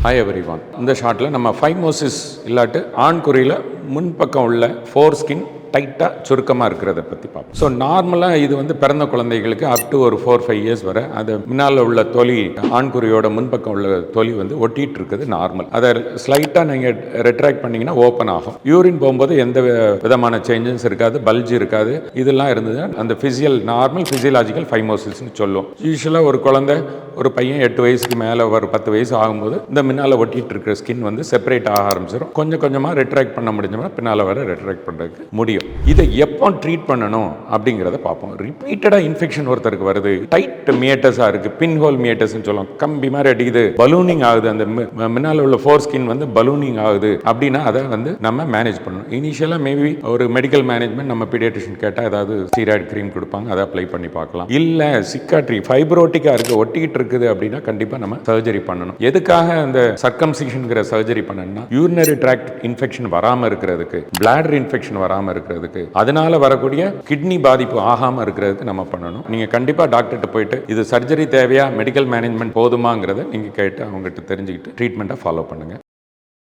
Hi everyone இந்த ஷாட்டில் நம்ம ஃபைமோசிஸ் இல்லாட்டு ஆண் குறியில் முன்பக்கம் உள்ள ஃபோர் ஸ்கின் டைட்டாக சுருக்கமாக இருக்கிறத பற்றி பார்ப்போம். ஸோ நார்மலாக இது வந்து பிறந்த குழந்தைகளுக்கு அப் டு ஒரு ஃபோர் ஃபைவ் இயர்ஸ் வரை அது முன்னால் உள்ள தொலி ஆண்குறியோட முன்பக்கம் உள்ள தொலி வந்து ஒட்டிகிட்டு இருக்குது நார்மல் அதை ஸ்லைட்டாக நீங்கள் ரெட்ராக்ட் பண்ணிங்கன்னா ஓப்பன் ஆகும். யூரின் போகும்போது எந்த விதமான சேஞ்சஸ் இருக்காது பல்ஜ் இருக்காது. இதெல்லாம் இருந்தது அந்த ஃபிசியல் நார்மல் ஃபிசியலாஜிக்கல் ஃபைமோசிஸ்னு சொல்லுவோம். யூஸ்வலாக ஒரு குழந்தை ஒரு பையன் எட்டு வயசுக்கு மேலே ஒரு பத்து வயசு ஆகும்போது இந்த முன்னால் ஒட்டிகிட்டு இருக்கிற ஸ்கின் வந்து செப்பரேட் ஆக ஆரம்பிச்சிடும் கொஞ்சம் கொஞ்சமாக ரெட்ராக்ட் பண்ண முடிஞ்சோம்னா பின்னால் வர ரெட்ராக்ட் பண்ணுறதுக்கு முடியும். இதை எப்போ ட்ரீட் பண்ணணும் அப்படிங்கிறத பார்ப்போம். ரிப்பீட்டடாக இன்ஃபெக்ஷன் ஒருத்தருக்கு வருது. டைட் மியேட்டஸாக இருக்குது பின் ஹோல் மியேட்டஸ்னு சொல்லுவோம். கம்பி மாதிரி அடிக்குது. பலூனிங் ஆகுது. அந்த முன்னால் முன்னால உள்ள ஃபோர் ஸ்கின் வந்து பலூனிங் ஆகுது. அப்படின்னா அதை வந்து நம்ம மேனேஜ் பண்ணணும். இனிஷியலாக மேபி ஒரு மெடிக்கல் மேனேஜ்மெண்ட் நம்ம பீடியாட்ரிஷன் கேட்டால் ஏதாவது ஸ்டீராய்டு க்ரீம் கொடுப்பாங்க. அதை அப்ளை பண்ணி பார்க்கலாம். இல்லை சிக்காட்ரி ஃபைப்ரோட்டிக்காக இருக்குது ஒட்டிக்கிட்டு இருக்குது அப்படின்னா கண்டிப்பாக நம்ம சர்ஜரி பண்ணணும். எதுக்காக அந்த சர்க்கம்சிஷனுங்கிற சர்ஜரி பண்ணணும்னா யூரினரி ட்ராக்ட் இன்ஃபெக்ஷன் வராமல் இருக்கிறதுக்கு பிளாடர் இன்ஃபெக்ஷன் வராமல் இருக்கிறதுக்கு அதனால வரக்கூடிய கிட்னி பாதிப்பு ஆகாமல் இருக்கிறதுக்கு நம்ம பண்ணணும். நீங்கள் கண்டிப்பாக டாக்டர்கிட்ட போயிட்டு இது சர்ஜரி தேவையா? மெடிக்கல் மேனேஜ்மெண்ட் போதுமாங்கிறத நீங்கள் கேட்டு அவங்ககிட்ட தெரிஞ்சுக்கிட்டு ட்ரீட்மெண்ட்டை ஃபாலோ பண்ணுங்கள்